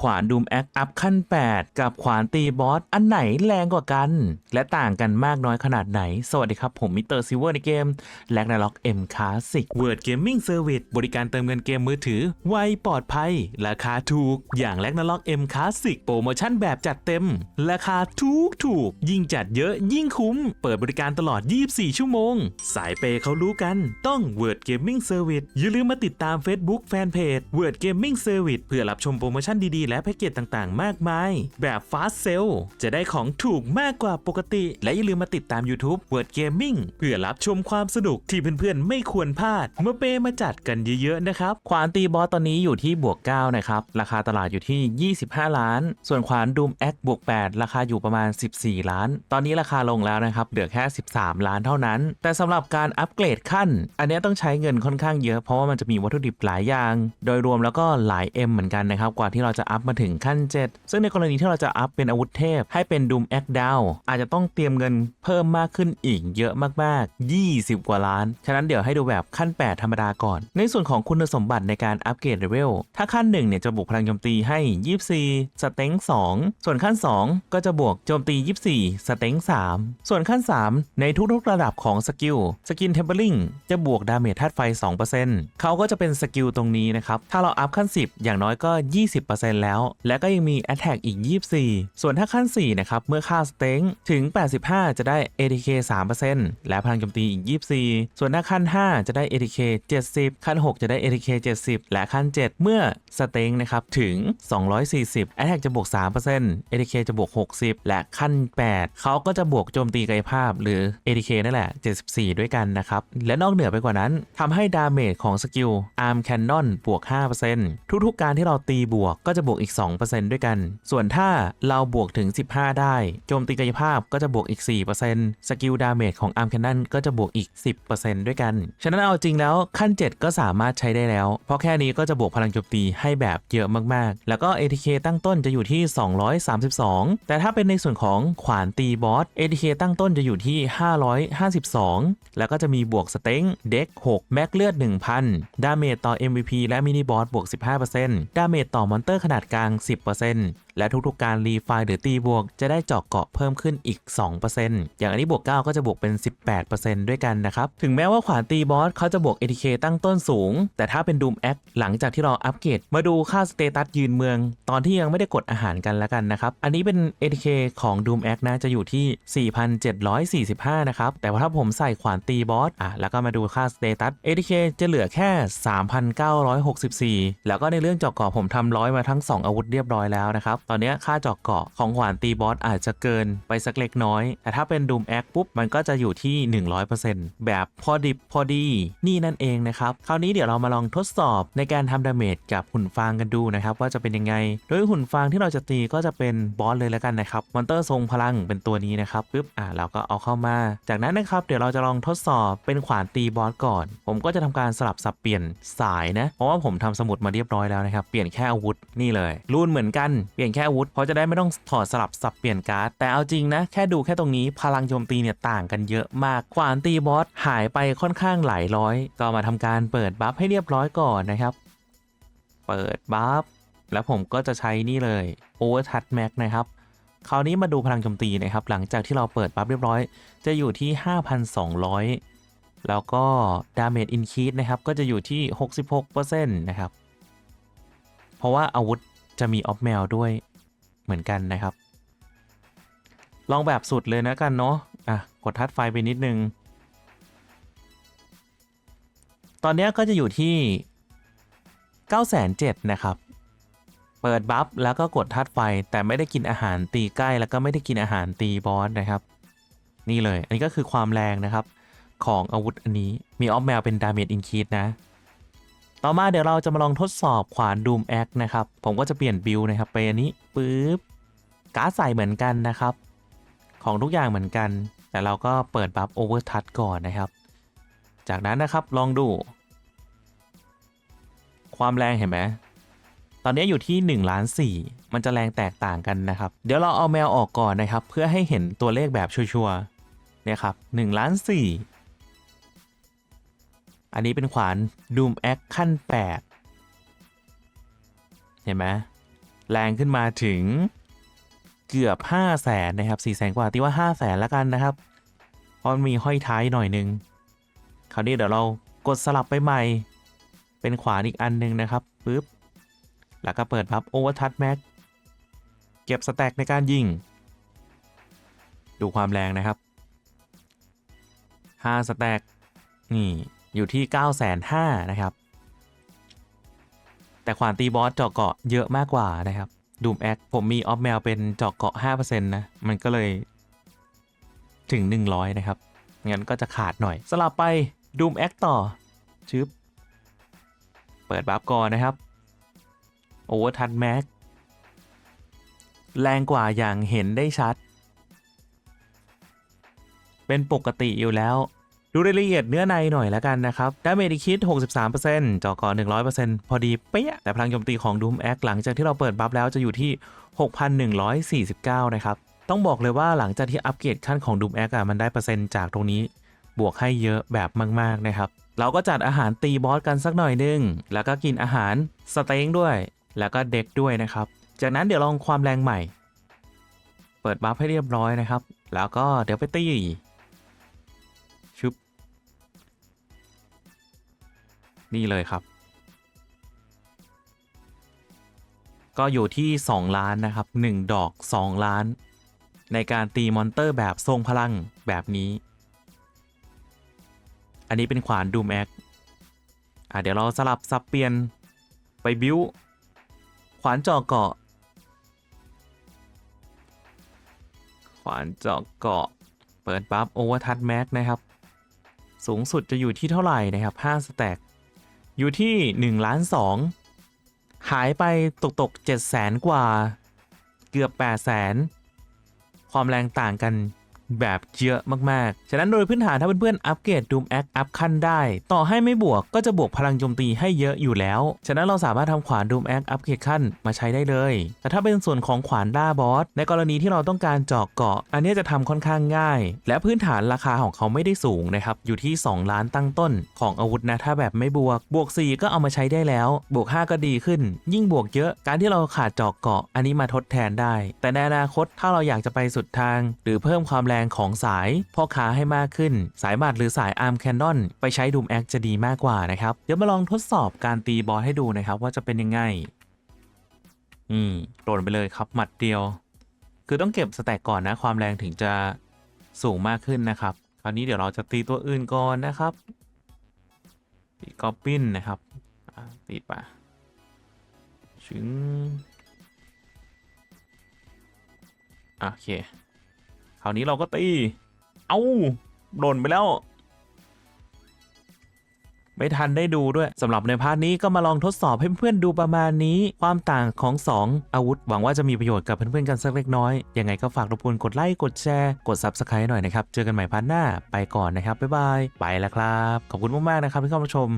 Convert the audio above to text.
ขวานดูมแอคอัพขั้น 8 กับขวานตีบอส อันไหนแรงกว่ากัน และต่างกันมากน้อยขนาดไหน สวัสดีครับ ผมมิสเตอร์ซิเวอร์ในเกมแลกนาล็อกเอ็มคลาสสิกเวิร์ดเกมมิ่งเซอร์วิสบริการเติมเงินเกมมือถือ ไวปลอดภัย ราคาถูก อย่างแลกนาล็อกเอ็มคลาสสิกโปรโมชั่นแบบจัดเต็ม ราคาถูกถูก ยิ่งจัดเยอะยิ่งคุ้ม เปิดบริการตลอด 24 ชั่วโมง สายเปย์เขารู้กัน ต้อง Word Gaming Service อย่าลืมมาติดตาม Facebook Fanpage Word Gaming Service เพื่อรับชมโปรโมชั่นดีๆและแพ็กเกจต่างๆ มากมาย แบบ Fast Sale จะได้ของถูกมากกว่าปกติ และอย่าลืมมาติดตาม YouTube Word Gaming เพื่อรับชมความสนุกที่เพื่อนๆ ไม่ควรพลาดเมาเปมาจัดกันเยอะๆนะครับขวานตีบอสตอนนี้อยู่ที่บวก 9 นะครับ ราคาตลาดอยู่ที่ 25 ล้าน ส่วนขวานดูมแอคบวก 8 ราคาอยู่ประมาณ 14 ล้าน ตอนนี้ราคาลงแล้วนะครับเหลือแค่ 13 ล้านเท่านั้น แต่สำหรับการอัปเกรดขั้น อันนี้ต้องใช้เงินค่อนข้างเยอะเพราะว่ามันจะมีวัตถุดิบหลายอย่าง โดยรวมแล้วก็หลาย M เหมือนกันนะครับกว่าที่เราจะอัพมาถึงขั้น 7 ซึ่งในกรณีที่เราจะอัพเป็นอาวุธเทพให้เป็นดูมแอคดาวอาจจะต้องเตรียมเงินเพิ่มมากขึ้นอีกเยอะมากๆ 20 กว่าล้าน ฉะนั้นเดี๋ยวให้ดูแบบขั้น 8 ธรรมดาก่อน ในส่วนของคุณสมบัติในการอัปเกรดเลเวลถ้าขั้น1เนี่ยจะบวกพลังโจมตีให้ 24 สเต็ง 2 ส่วนขั้น 2 ก็จะบวกโจมตี 24 สเต็ง 3 ส่วนขั้น 3 ในทุกๆระดับของสกิลสกินเทมเ e อร์ลิงจะบวกดาเมจธาตุไฟ 2%เขาก็จะเป็นสกิลตรงนี้นะครับถ้าเราอัพขั้น 10 อย่างน้อยก็ 20%แล้วและก็ยังมี Attack อีก 24 ส่วนถ้าขั้น 4 นะครับ เมื่อค่าสเต็งถึง 85 จะได้ ATK 3%และพลังโจมตีอีก 24 ส่วนถ้าขั้น 5 จะได้ ATK 70 ขั้น 6 จะได้ ATK 70 และขั้น 7 เมื่อสเต็งนะครับถึง 240 Attack จะบวก 3% ATK จะบวก 60 และขั้น 8 เขาก็จะบวกโจมตีกายภาพหรือ ATK นั่นแหละ 74 ด้วยกันนะครับ และนอกเหนือไปกว่านั้นทำให้ดาเมจของสกิล Arm Cannon บวก 5%ทุกๆ การที่เราตีบวกก็จะบวกอีก 2%ด้วยกัน ส่วนถ้าเราบวกถึง 15 ได้ โจมตีกายภาพก็จะบวกอีก 4%สกิลดาเมจของ Arm Cannon ก็จะบวกอีก 10%ด้วยกัน ฉะนั้นเอาจริงแล้วขั้น 7 ก็สามารถใช้ได้แล้ว เพราะแค่นี้ก็จะบวกพลังโจมตีให้แบบเยอะมากๆ แล้วก็ ATK ตั้งต้นจะอยู่ที่ 232 แต่ถ้าเป็นในส่วนของขวานตีบอส ATK ตั้งต้นจะอยู่ที่ 552 แล้วก็จะมีบวกสเต็งเด็ก6แม็กเลือด 1,000 ดาเมจต่อ MVP และมินิบอสบวก 15%ดาเมจต่อมอนเตอร์ขนาดกลาง 10% และทุกๆการรีไฟล์หรือตีบวก จะได้เจาะเกาะเพิ่มขึ้นอีก 2%อย่างอันนี้บวก 9 ก็จะบวกเป็น 18%ด้วยกันนะครับ ถึงแม้ว่าขวานตีบอสเขาจะบวก ATK ตั้งต้นสูง แต่ถ้าเป็น Doom X หลังจากที่เราอัปเกรดมาดูค่าสเตตัสยืนเมือง ตอนที่ยังไม่ได้กดอาหารกันแล้วกันนะครับ อันนี้เป็น ATK ของ Doom X นะจะอยู่ที่ 4,745 นะครับ แต่ว่าถ้าผมใส่ขวานตีบอสอะแล้วก็มาดูค่าสเตตัส ATK จะเหลือแค่ 3,964 แล้วก็ในเรื่องเจาะเกาะผมทำร้อยมาทั้ง 2 อาวุธเรียบร้อยแล้วนะครับตอนนี้ค่าจาะเกาะของขวานตีบอสอาจจะเกินไปสักเล็กน้อย แต่ถ้าเป็น Doom X ปุ๊บมันก็จะอยู่ที่ 100%แบบพอดิบพอดี นี่นั่นเองนะครับ คราวนี้เดี๋ยวเรามาลองทดสอบในการทำดาเมจกับหุ่นฟางกันดูนะครับ ว่าจะเป็นยังไง โดยหุ่นฟางที่เราจะตีก็จะเป็นบอสเลยแล้วกันนะครับมอนเตอร์ทรงพลังเป็นตัวนี้นะครับปึ๊บอ่าเราก็เอาเข้ามา จากนั้นนะครับเดี๋ยวเราจะลองทดสอบเป็นขวานตีบอสก่อน ผมก็จะทำการสลับสับเปลี่ยนสายนะเพราะว่าผมทำสมุดมาเรียบร้อยแล้วนะครับเปลี่ยนแค่อาวุธนี่เลย รูนเหมือนกันเปลี่ยนแค่อาวุธเพราะจะได้ไม่ต้องถอดสลับสับเปลี่ยนการ์ดแต่เอาจริงนะ แค่ดูแค่ตรงนี้พลังโจมตีเนี่ยต่างกันเยอะมากขวานตีบอสหายไปค่อนข้างหลายร้อย ก็มาทำการเปิดบัฟให้เรียบร้อยก่อนนะครับ เปิดบัฟแล้วผมก็จะใช้นี่เลย Overtouch Max นะครับคราวนี้มาดูพลังโจมตีนะครับ หลังจากที่เราเปิดบัฟเรียบร้อย จะอยู่ที่ 5,200 แล้วก็ Damage Increase นะครับ ก็จะอยู่ที่ 66%นะครับ เพราะว่าอาวุธจะมีออฟแมวด้วย เหมือนกันนะครับ ลองแบบสุดเลยนะกันเนาะอะกดทัดไฟไปนิดนึง ตอนนี้ก็จะอยู่ที่ 907นะครับ เปิดบัฟแล้วก็กดทัดไฟแต่ไม่ได้กินอาหารตีใกล้แล้วก็ไม่ได้กินอาหารตีบอสนะครับ นี่เลย อันนี้ก็คือความแรงนะครับ ของอาวุธอันนี้มีออฟแมวเป็นดาเมจอินคีดนะ ต่อมาเดี๋ยวเราจะมาลองทดสอบขวานดูมแอคนะครับ ผมก็จะเปลี่ยนบิลนะครับ ไปอันนี้ปึ๊บการ์ดใส่เหมือนกันนะครับ ของทุกอย่างเหมือนกัน แต่เราก็เปิดบัฟโอเวอร์ทัชก่อนนะครับ จากนั้นนะครับลองดู ความแรงเห็นไหมตอนนี้อยู่ที่1ล้าน4มันจะแรงแตกต่างกันนะครับ เดี๋ยวเราเอาแมวออกก่อนนะครับ เพื่อให้เห็นตัวเลขแบบชัวร์เนี่ยครับ1ล้าน4 อันนี้เป็นขวาน Doom X ขั้น 8 เห็นไหมแรงขึ้นมาถึงเกือบ5 0 0แสนนะครับ4 0 0แสนกว่าตีว่า 5 0 0แสนแล้วกันนะครับเพราะมันมีห้อยท้ายหน่อยนึง คราวนี้เดี๋ยวเรากดสลับไปใหม่ เป็นขวานอีกอันหนึงนะครับปึ๊บแล้วก็เปิดพับ Overtouch Max เก็บสแต็กในการยิง ดูความแรงนะครับ 5 สแต็กนี่ อยู่ที่ 9 5 0 0 0นะครับ แต่ขวานตีบอสเจาะเกาะเยอะมากกว่านะครับดูมแอคผมมีออฟแมวเป็นเจาะเกาะ 5%นะ มันก็เลยถึง 100 นะครับ งั้นก็จะขาดหน่อย สลับไปดูมแอคต่อ ชึบ เปิดบัฟก่อนนะครับ โอเวอร์ทันแม็ก แรงกว่าอย่างเห็นได้ชัด เป็นปกติอยู่แล้ว ดูรายละเอียดเนื้อในหน่อยแล้วกันนะครับดาเมจคิด 63%จอก่อ100%พอดีเป๊ะแต่พลังโจมตีของ Doom X หลังจากที่เราเปิดบัฟแล้วจะอยู่ที่ 6,149 นะครับ ต้องบอกเลยว่าหลังจากที่อัปเกรดขั้นของ Doom X อะมันได้เปอร์เซ็นต์จากตรงนี้ บวกให้เยอะแบบมาก ๆ นะครับ เราก็จัดอาหารตีบอสกันสักหน่อยนึง แล้วก็กินอาหารสเต็งด้วย แล้วก็เด็กด้วยนะครับ จากนั้นเดี๋ยวลองความแรงใหม่ เปิดบัฟให้เรียบร้อยนะครับ แล้วก็เดี๋ยวไปตี นี่เลยครับ ก็อยู่ที่ 2 ล้านนะครับ 1 ดอก 2 ล้าน ในการตีมอนเตอร์แบบทรงพลังแบบนี้ อันนี้เป็นขวานดูมแอคอะเดี๋ยวเราสลับสับเปลี่ยนไปบิวขวานจาะเกาะ ขวานจาะเกาะ เปิดบัฟโอเวอร์ทัชแม็กนะครับ สูงสุดจะอยู่ที่เท่าไหร่นะครับ5สแต็ก อยู่ที่1ล้าน2หายไปตกตก7 0 0แสนกว่า เกือบ 8 0 0แสนความแรงต่างกัน แบบเยอะมากๆ ฉะนั้นโดยพื้นฐานถ้าเพื่อนๆอัปเกรด Doom X อัพขั้นได้ ต่อให้ไม่บวกก็จะบวกพลังโจมตีให้เยอะอยู่แล้ว ฉะนั้นเราสามารถทำขวาน Doom X อัปเกรดขั้นมาใช้ได้เลย แต่ถ้าเป็นส่วนของขวานล่าบอสในกรณีที่เราต้องการเจาะเกาะ อันนี้จะทำค่อนข้างง่าย และพื้นฐานราคาของเขาไม่ได้สูงนะครับอยู่ที่ 2 ล้านตั้งต้น ของอาวุธนะถ้าแบบไม่บวก บวก 4 ก็เอามาใช้ได้แล้ว บวก 5 ก็ดีขึ้น ยิ่งบวกเยอะการที่เราขาดเจาะเกาะ อันนี้มาทดแทนได้ แต่ในอนาคตถ้าเราอยากจะไปสุดทาง หรือเพิ่มความแรงของสายพ่อค้าให้มากขึ้น สายบัตรหรือสายอาร์มแคนนอนไปใช้ดูมแอคจะดีมากกว่านะครับ เดี๋ยวมาลองทดสอบการตีบอสให้ดูนะครับว่าจะเป็นยังไงนี่โดนไปเลยครับหมัดเดียว คือต้องเก็บสแต็กก่อนนะ ความแรงถึงจะสูงมากขึ้นนะครับ คราวนี้เดี๋ยวเราจะตีตัวอื่นก่อนนะครับตีกอบบินนะครับตีไปชึงโอเค คราวนี้เราก็ตี เอ้าโดนไปแล้ว ไม่ทันได้ดูด้วยสำหรับในพาร์ทนี้ก็มาลองทดสอบให้เพื่อนๆดูประมาณนี้ ความต่างของ 2 อาวุธ หวังว่าจะมีประโยชน์กับเพื่อนๆกันสักเล็กน้อย ยังไงก็ฝากรบกวนกดไลค์กดแชร์กด Subscribe หน่อยนะครับ เจอกันใหม่พาร์ทหน้าไปก่อนนะครับบ๊ายบายไปแล้วครับ ขอบคุณมากๆนะครับที่เข้ามาชม